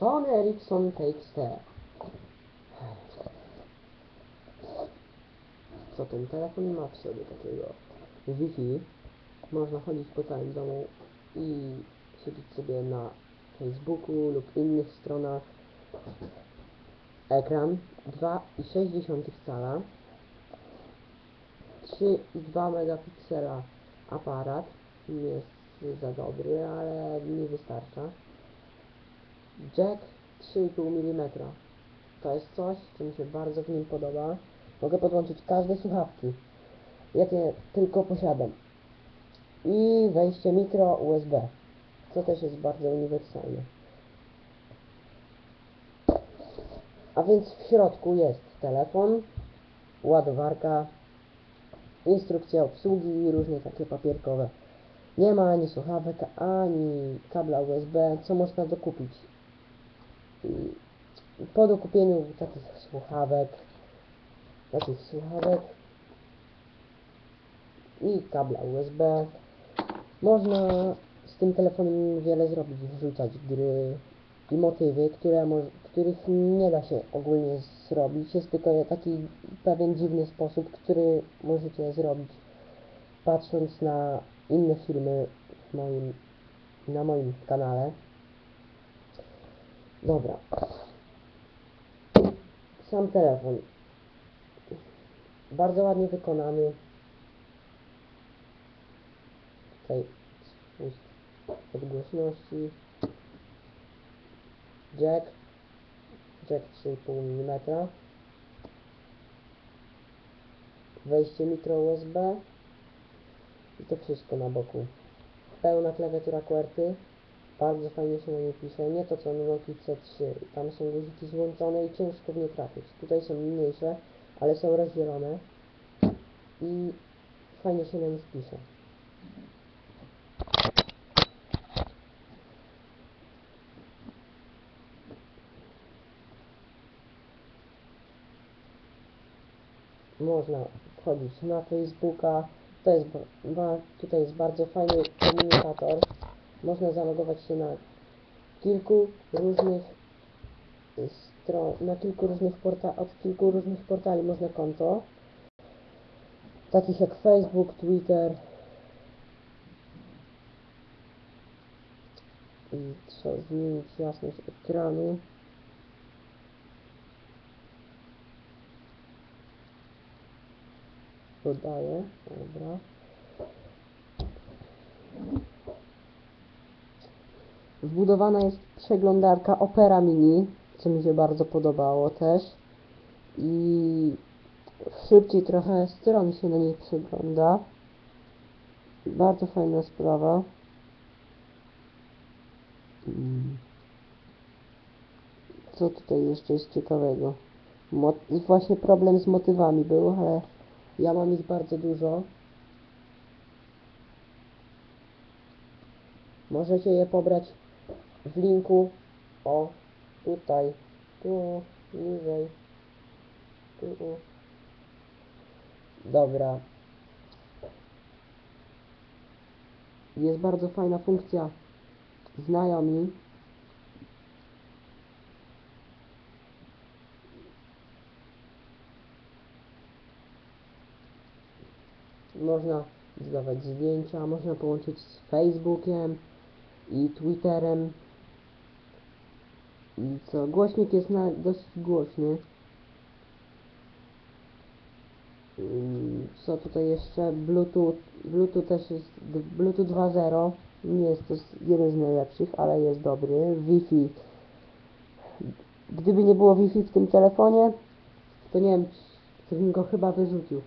Sony Ericsson TXT. Co ten telefon ma w sobie takiego? Wi-Fi. Można chodzić po całym domu i siedzieć sobie na Facebooku lub innych stronach. Ekran 2,6 cala. 3,2 megapiksela aparat. Nie jest za dobry, ale mi wystarcza. Jack 3,5 mm. To jest coś, co mi się bardzo w nim podoba. Mogę podłączyć każde słuchawki, jakie tylko posiadam. I wejście mikro USB, co też jest bardzo uniwersalne. A więc w środku jest telefon, ładowarka, instrukcja obsługi i różne takie papierkowe. Nie ma ani słuchawek, ani kabla USB, co można dokupić. Po dokupieniu takich słuchawek, takich słuchawek i kabla USB można z tym telefonem wiele zrobić, wrzucać gry i motywy, które których nie da się ogólnie zrobić. Jest tylko taki pewien dziwny sposób, który możecie zrobić patrząc na inne filmy w moim, na moim kanale. Dobra. Sam telefon. Bardzo ładnie wykonany. Tutaj spust odgłośności. Jack. Jack 3,5 mm. Wejście mikro USB. I to wszystko na boku. Pełna klawiatura QWERTY. Bardzo fajnie się na nie pisze. Nie to co na Nokia C3. Tam są guziki złączone i ciężko w nie trafić. Tutaj są mniejsze, ale są rozdzielone. I fajnie się na nich pisze. Można wchodzić na Facebooka. To jest, tutaj jest bardzo fajny komunikator. Można zalogować się na kilku różnych stron, na kilku różnych porta od kilku różnych portali można konto. Takich jak Facebook, Twitter. I trzeba zmienić jasność ekranu. Dodaję, dobra. Wbudowana jest przeglądarka Opera Mini, co mi się bardzo podobało też. I szybciej trochę stron się na niej przegląda. Bardzo fajna sprawa. Mm. Co tutaj jeszcze jest ciekawego? Mo właśnie problem z motywami był, ale ja mam ich bardzo dużo. Możecie je pobrać w linku. O, tutaj, tu, niżej, tu. Dobra. Jest bardzo fajna funkcja znajomi. Można dodawać zdjęcia, można połączyć z Facebookiem i Twitterem. Co? Głośnik jest na, dość głośny. Mm, Co tutaj jeszcze? Bluetooth. Bluetooth też jest. Bluetooth 2.0. Nie jest to jeden z najlepszych, ale jest dobry. Wi-Fi. Gdyby nie było Wi-Fi w tym telefonie, to nie wiem, to bym go chyba wyrzucił.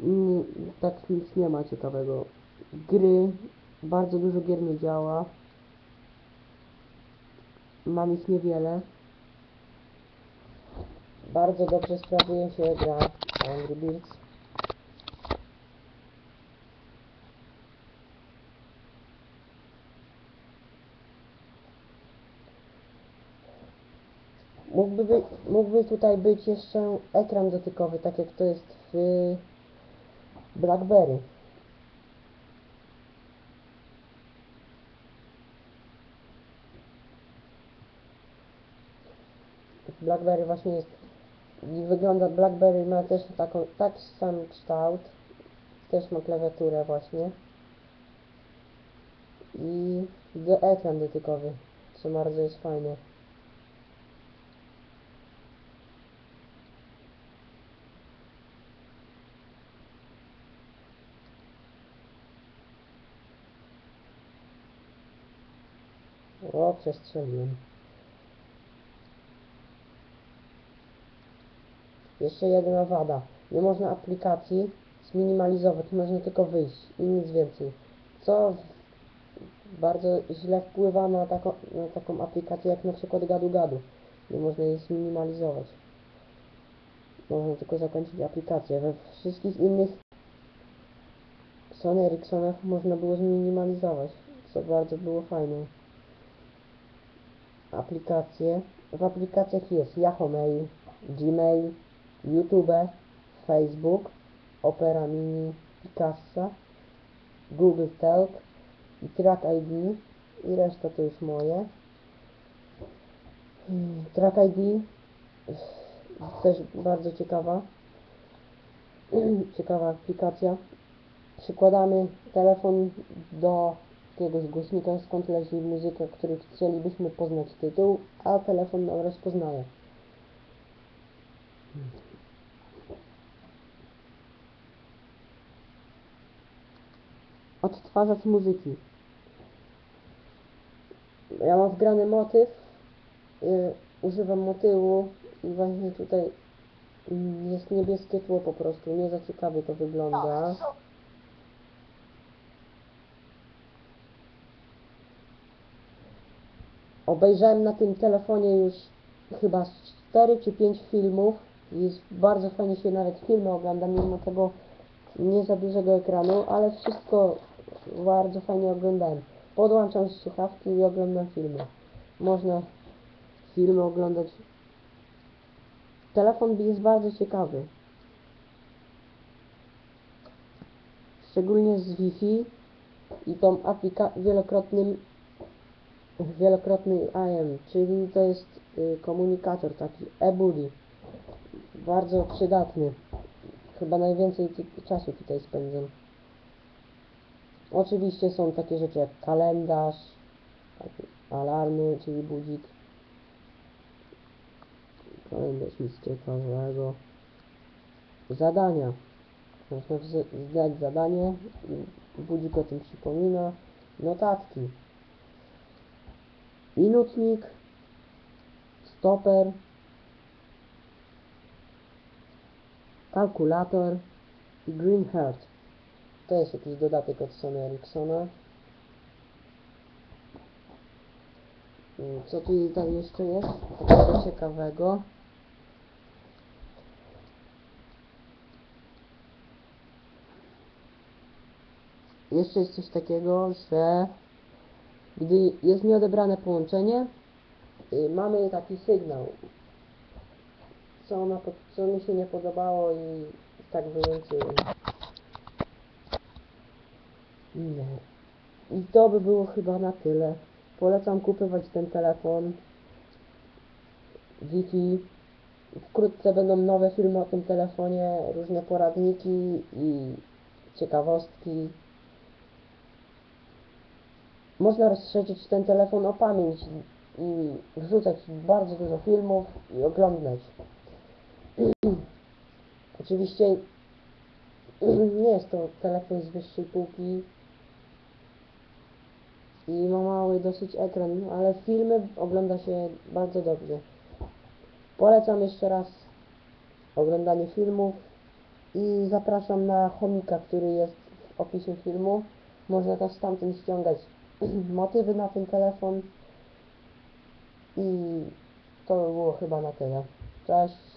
Nie, tak nic nie ma ciekawego. Gry. Bardzo dużo gier nie działa. Mam ich niewiele. Bardzo dobrze sprawuje się gra Angry Birds. Mógłby, by, mógłby tutaj być jeszcze ekran dotykowy, tak jak to jest w BlackBerry. BlackBerry właśnie jest i wygląda BlackBerry ma też taką, tak sam kształt. Też ma klawiaturę właśnie. I ekran dotykowy, co bardzo jest fajne. O, przestrzeliłem. Jeszcze jedna wada. Nie można aplikacji zminimalizować, można tylko wyjść i nic więcej. Co bardzo źle wpływa na, taką na taką aplikację jak na przykład gadu gadu. Nie można jej zminimalizować. Można tylko zakończyć aplikację. We wszystkich innych Sony Ericssonach można było zminimalizować, co bardzo było fajne. Aplikacje. W aplikacjach jest Yahoo Mail, Gmail, YouTube, Facebook, Opera Mini, Picasa, Google Talk i Track ID i reszta to już moje. Hmm, Track ID też bardzo ciekawa ciekawa aplikacja. Przykładamy telefon do jakiegoś głośnika, skąd leci muzyka, który chcielibyśmy poznać tytuł, a telefon nam rozpoznaje. Odtwarzacz muzyki. Ja mam wgrany motyw, y, używam motywu i właśnie tutaj jest niebieskie tło po prostu, nie za ciekawie to wygląda. Obejrzałem na tym telefonie już chyba z 4 czy 5 filmów. Jest bardzo fajnie się nawet filmy ogląda, mimo tego nie za dużego ekranu, ale wszystko bardzo fajnie oglądałem. Podłączam słuchawki i oglądam filmy. Można filmy oglądać. Telefon jest bardzo ciekawy. Szczególnie z Wi-Fi i tą aplikacją wielokrotnym wielokrotny IM, czyli to jest y, komunikator taki e-buddy. Bardzo przydatny. Chyba najwięcej czasu tutaj spędzam. Oczywiście są takie rzeczy jak kalendarz, alarmy, czyli budzik. Kalendarz nic ciekawego. Zadania. Można zdać zadanie, budzik o tym przypomina. Notatki minutnik, stoper, kalkulator i Green Heart. To jest jakiś dodatek od Sony Ericssona. Mm, Co tu tutaj jeszcze jest? Ciekawego. Jeszcze jest coś takiego, że gdy jest nieodebrane połączenie, y, mamy taki sygnał, co, na, po- co mi się nie podobało i tak wyłączyłem. No. I to by było chyba na tyle. Polecam kupować ten telefon. Wi-Fi. Wkrótce będą nowe filmy o tym telefonie, różne poradniki i ciekawostki. Można rozszerzyć ten telefon o pamięć i wrzucać bardzo dużo filmów i oglądać. Oczywiście nie jest to telefon z wyższej półki i ma mały dosyć ekran, ale filmy ogląda się bardzo dobrze. Polecam jeszcze raz oglądanie filmów i zapraszam na chomika, który jest w opisie filmu. Można też stamtąd ściągać motywy na ten telefon i to by było chyba na tyle. Cześć.